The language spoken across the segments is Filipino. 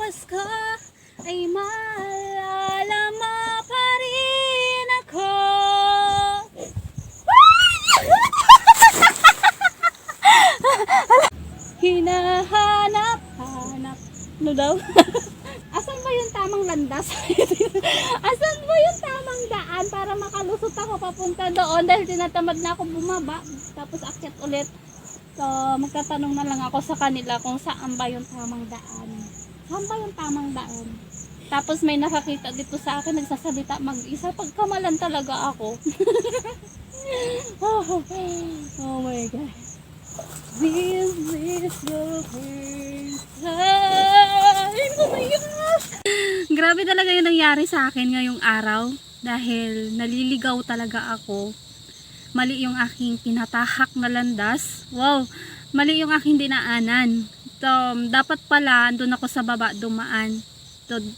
Pasko ay maalala pa rin ako. Hinahanap, hanap. Ano daw? Asan ba yung tamang landas? Asan ba yung tamang daan para makalusot ako papunta doon dahil tinatamad na ako bumaba tapos akyat ulit. So, magtatanong na lang ako sa kanila kung saan ba yung tamang daan. Saan ba yung tamang daan? Tapos may nakakita dito sa akin, nagsasalita mag-isa. Pagkamalan talaga ako. oh my God. This is the first time. Oh my gosh! Grabe talaga yung nangyari sa akin ngayong araw. Dahil naliligaw talaga ako. Mali yung aking pinatahak na landas. Wow! Mali yung aking dinaanan. So, dapat pala, doon ako sa baba dumaan.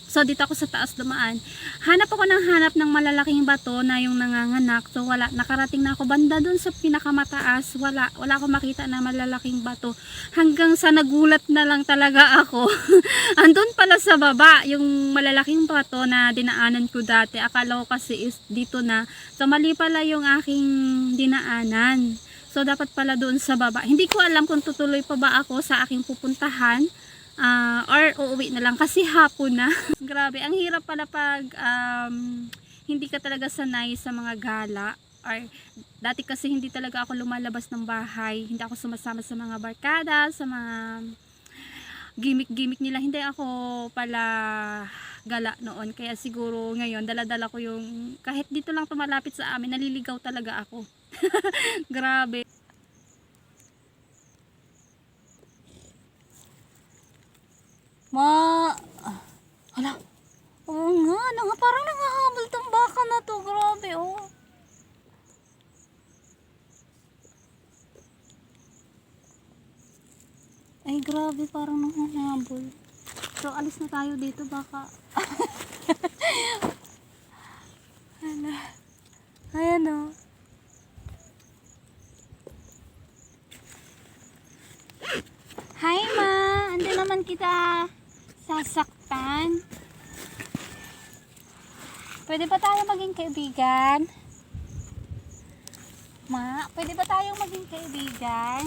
So, dito ako sa taas dumaan. Hanap ako ng hanap ng malalaking bato na yung nanganganak. So wala, nakarating na ako banda doon sa pinakamataas. Wala, wala ako makita na malalaking bato. Hanggang sa nagulat na lang talaga ako. Andun pala sa baba yung malalaking bato na dinaanan ko dati. Akala ko kasi is dito na. So mali pala yung aking dinaanan. So dapat pala doon sa baba. Hindi ko alam kung tutuloy pa ba ako sa aking pupuntahan. Ah, or uuwi na lang kasi hapon na. Grabe, ang hirap pala pag um, hindi ka talaga sanay sa mga gala. Or dati kasi hindi talaga ako lumalabas ng bahay. Hindi ako sumasama sa mga barkada, sa mga gimmick-gimmick nila. Hindi ako pala gala noon. Kaya siguro ngayon, dala-dala ko yung, kahit dito lang tumalapit sa amin, naliligaw talaga ako. Grabe. Ma... Hala. Oo nga, nang, parang nangahabol tong baka na to. Grabe, oh. Ay, grabe, parang nangahabol. So, alis na tayo dito, baka. Hala. Ayan, oh. Kita sasaktan. Pwede ba tayo maging kaibigan? Ma, pwede ba tayong maging kaibigan?